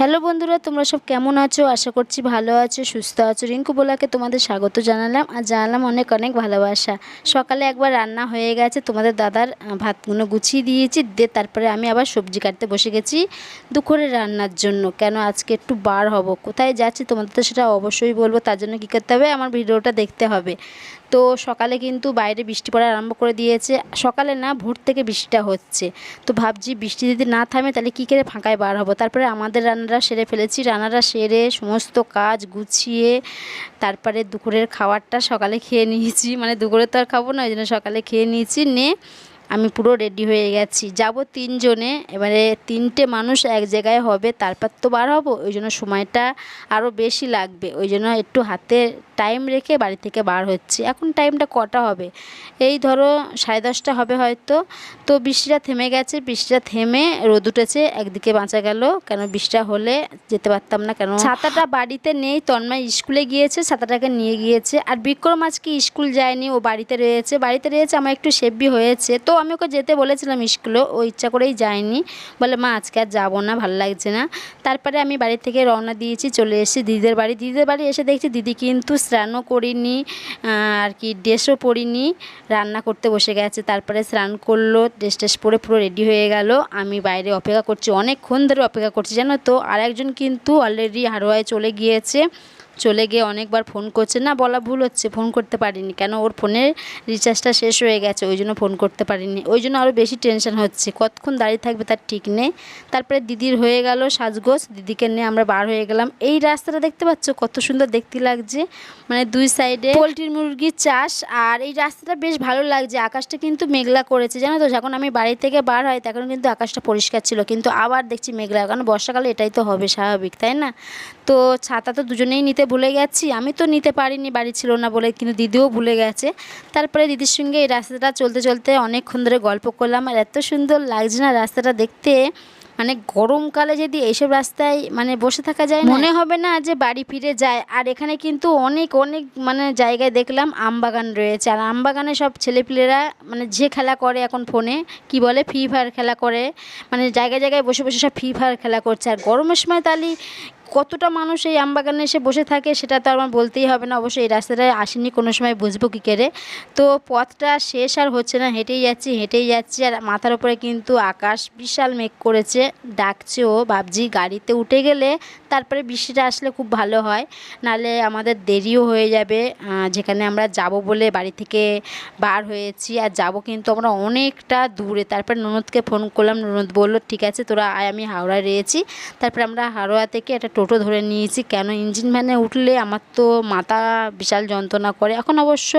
Hello বন্ধুরা, তোমরা সব কেমন আছো? আশা করছি ভালো আছো, সুস্থ আছো। রিঙ্কু বোলাকে তোমাদের স্বাগত জানালাম আর জানালাম অনেক অনেক ভালোবাসা। সকালে একবার রান্না হয়ে গেছে, তোমাদের দাদার ভাতগুলো গুছিয়ে দিয়েছি, দিয়ে তারপরে আমি আবার সবজি কাটতে বসে গেছি দুপুরে রান্নার জন্য। কেন আজকে একটু বার হব, কোথায় যাচ্ছি তোমাদের তো সেটা অবশ্যই বলব, তার জন্য কী করতে হবে আমার ভিডিওটা দেখতে হবে। তো সকালে কিন্তু বাইরে বৃষ্টি পড়া আরম্ভ করে দিয়েছে, সকালে না ভোর থেকে বৃষ্টিটা হচ্ছে। তো ভাবছি বৃষ্টি যদি না থামে তাহলে কী করে ফাঁকায় বার হব? তারপরে আমাদের রান্নাটা সেরে ফেলেছি। রান্নাটা সেরে সমস্ত কাজ গুছিয়ে তারপরে দুপুরের খাবারটা সকালে খেয়ে নিয়েছি। মানে দুপুরে তো আর খাব না, ওই জন্য সকালে খেয়ে নিয়েছি। নে আমি পুরো রেডি হয়ে গেছি। যাব তিনজনে, এবারে তিনটে মানুষ এক জায়গায় হবে, তারপর তো বার হব, ওই জন্য সময়টা আরও বেশি লাগবে। ওই জন্য একটু হাতে টাইম রেখে বাড়ি থেকে বার হচ্ছে। এখন টাইমটা কটা হবে? এই ধরো সাড়ে দশটা হবে হয়তো। তো বৃষ্টিটা থেমে গেছে, বৃষ্টিটা থেমে রোদ উঠেছে, একদিকে বাঁচা গেল। কেন বৃষ্টিটা হলে যেতে পারতাম না, কেন? ছাতাটা বাড়িতে নেই, তন্ময় স্কুলে গিয়েছে, ছাতাটাকে নিয়ে গিয়েছে। আর বিক্রম আজকে স্কুল যায়নি, ও বাড়িতে রয়েছে। বাড়িতে রয়েছে, আমার একটু সেব্বি হয়েছে। তো আমি ওকে যেতে বলেছিলাম স্কুলে, ও ইচ্ছা করেই যায়নি। বলে, মা, আজকে আর যাব না, ভালো লাগছে না। তারপরে আমি বাড়ি থেকে রওনা দিয়েছি, চলে এসেছি দিদিদের বাড়ি। দিদিদের বাড়ি এসে দেখছি দিদি কিন্তু স্নানও করিনি আর কি ড্রেসও পরিনি, রান্না করতে বসে গেছে। তারপরে স্নান করল, ড্রেস টেস পরে পুরো রেডি হয়ে গেল। আমি বাইরে অপেক্ষা করছি, অনেকক্ষণ ধরে অপেক্ষা করছি, জানো তো? আর একজন কিন্তু অলরেডি হারোয়ায় চলে গিয়েছে। চলে গিয়ে অনেকবার ফোন করছে। না, বলা ভুল হচ্ছে, ফোন করতে পারিনি। কেন? ওর ফোনের রিচার্জটা শেষ হয়ে গেছে, ওই জন্য ফোন করতে পারিনি। ওই জন্য আরও বেশি টেনশন হচ্ছে। কতক্ষণ দাঁড়িয়ে থাকবে তার ঠিক নেই। তারপরে দিদির হয়ে গেল সাজগোজ। দিদিকে নিয়ে আমরা বার হয়ে গেলাম। এই রাস্তাটা দেখতে পাচ্ছ? কত সুন্দর দেখতে লাগছে। মানে দুই সাইডে পোলট্রির মুরগির চাষ। আর এই রাস্তাটা বেশ ভালো লাগছে। আকাশটা কিন্তু মেঘলা করেছে। জানো তো, যখন আমি বাড়ি থেকে বার হয়, তখন কিন্তু আকাশটা পরিষ্কার ছিল। কিন্তু আবার দেখছি মেঘলা। কারণ বর্ষাকালে এটাই তো হবে স্বাভাবিক, তাই না? তো ছাতা তো দুজনেই নিতে ভুলে গেছি, আমি তো নিতে পারিনি, বাড়ি ছিল না বলে কিন্তু দিদিও ভুলে গেছে। তারপরে দিদির সঙ্গে এই রাস্তাটা চলতে চলতে অনেকক্ষণ ধরে গল্প করলাম আর এত সুন্দর লাগছে না রাস্তাটা দেখতে। মানে গরমকালে যদি এইসব রাস্তায় মানে বসে থাকা যায় মনে হবে না যে বাড়ি ফিরে যায়। আর এখানে কিন্তু অনেক অনেক মানে জায়গায় দেখলাম আমবাগান রয়েছে। আর আমবাগানে সব ছেলেপিলেরা মানে যে খেলা করে এখন ফোনে, কি বলে? ফ্রি ফায়ার খেলা করে। মানে জায়গায় জায়গায় বসে বসে সব ফ্রি ফায়ার খেলা করছে। আর গরমের সময় তাহলে কতটা মানুষ এই আমবাগানে এসে বসে থাকে সেটা তো আমার বলতেই হবে না। অবশ্যই এই রাস্তাটায় আসেনি, কোনো সময় বুঝব কী করে। তো পথটা শেষ আর হচ্ছে না, হেঁটেই যাচ্ছি হেঁটেই যাচ্ছি। আর মাথার উপরে কিন্তু আকাশ বিশাল মেঘ করেছে, ডাকছে ও ভাবছি গাড়িতে উঠে গেলে তারপরে বৃষ্টিটা আসলে খুব ভালো হয়। নালে আমাদের দেরিও হয়ে যাবে যেখানে আমরা যাব বলে বাড়ি থেকে বার হয়েছি। আর যাব কিন্তু আমরা অনেকটা দূরে। তারপর ননদকে ফোন করলাম, ননদ বলল, ঠিক আছে, তোরা আয়, আমি হাওড়ায় রয়েছি। তারপরে আমরা হাওড়া থেকে একটা টোটো ধরে নিয়েছি। কেন ইঞ্জিন ভ্যানে উঠলে আমার তো মাথা বিশাল যন্ত্রণা করে। এখন অবশ্য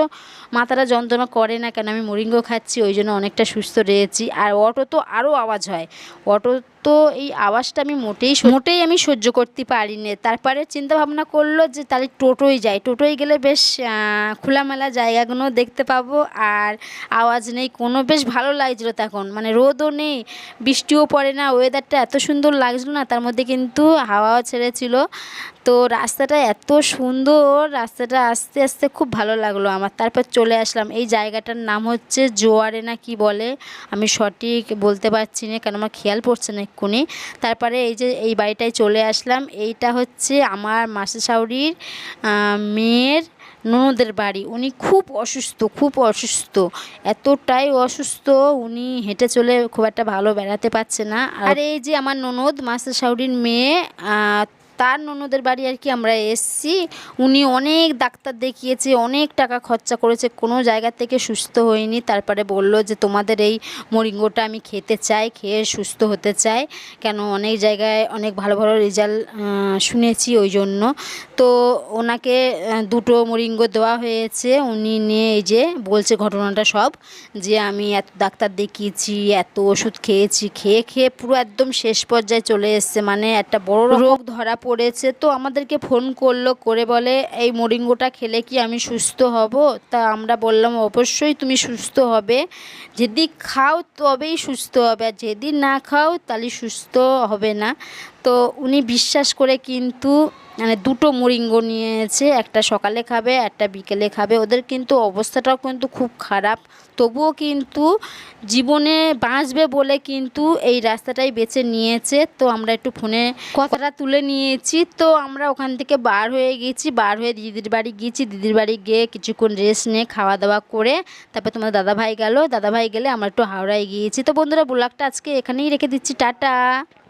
মাথাটা যন্ত্রণা করে না কেন? আমি মরিঙ্গ খাচ্ছি, ওই জন্য অনেকটা সুস্থ রয়েছি। আর অটো তো আরও আওয়াজ হয়। অটো তো এই আওয়াজটা আমি মোটেই মোটেই আমি সহ্য করতে পারি না তারপরে চিন্তা ভাবনা করল যে তাহলে টোটোই যাই। টোটোই গেলে বেশ খোলামেলা জায়গাগুলো দেখতে পাবো আর আওয়াজ নেই। কোনো বেশ ভালো লাগছিল তখন। মানে রোদও নেই, বৃষ্টিও পড়ে না ওয়েদারটা এত সুন্দর লাগছিল না, তার মধ্যে কিন্তু হাওয়াও ছেড়েছিল। তো রাস্তাটা এত সুন্দর, রাস্তাটা আস্তে আস্তে খুব ভালো লাগল আমার। তারপর চলে আসলাম। এই জায়গাটার নাম হচ্ছে জোয়ারে না কি বলে? আমি সঠিক বলতে পারছি না, কেন আমার খেয়াল পড়ছে না। এক্ষুনি। তারপরে এই যে এই বাড়িটায় চলে আসলাম। এইটা হচ্ছে আমার মাসি শাউরির মেয়ের ননদের বাড়ি। উনি খুব অসুস্থ খুব অসুস্থ। এতটাই অসুস্থ, উনি হেঁটে চলে খুব একটা ভালো বেড়াতে পারছে না। আর এই যে আমার ননদ মাসা শাউরির মেয়ে তার ননদের বাড়ি আর কি আমরা এসছি। উনি অনেক ডাক্তার দেখিয়েছে, অনেক টাকা খরচা করেছে, কোনো জায়গা থেকে সুস্থ হয়নি। তারপরে বলল যে, তোমাদের এই মরিঙ্গোটা আমি খেতে চাই, খেয়ে সুস্থ হতে চাই। কেন অনেক জায়গায় অনেক ভালো ভালো রেজাল্ট শুনেছি ওই জন্য। তো ওনাকে দুটো মরিঙ্গো দেওয়া হয়েছে। উনি নিয়ে এই যে বলছে ঘটনাটা সব, যে আমি এত ডাক্তার দেখিয়েছি, এত ওষুধ খেয়েছি, খেয়ে খেয়ে পুরো একদম শেষ পর্যায়ে চলে এসছে। মানে একটা বড় রোগ ধরা পড়েছে, তো আমাদেরকে ফোন করল, করে বলে, এই মরিঙ্গোটা খেলে কি আমি সুস্থ হব? তা আমরা বললাম, অবশ্যই তুমি সুস্থ হবে। যদি খাও তবেই সুস্থ হবে, আর যদি না খাও তাহলে সুস্থ হবে না। তো উনি বিশ্বাস করে কিন্তু মানে দুটো মোরিঙ্গো নিয়েছে, একটা সকালে খাবে, একটা বিকেলে খাবে। ওদের কিন্তু অবস্থাটাও কিন্তু খুব খারাপ। তবুও কিন্তু জীবনে বাঁচবে বলে কিন্তু এই রাস্তাটাই বেছে নিয়েছে। তো আমরা একটু ফোনে কথাটা তুলে নিয়েছি। তো আমরা ওখান থেকে বার হয়ে গেছি, বার হয়ে দিদির বাড়ি গিয়েছি। দিদির বাড়ি গিয়ে কিছুক্ষণ রেস্ট নিয়ে খাওয়া দাওয়া করে তারপর তোমার দাদাভাই গেল। দাদাভাই গেলে আমরা একটু হাওড়ায় গিয়েছি। তো বন্ধুরা, ব্লগটা আজকে এখানেই রেখে দিচ্ছি। টাটা!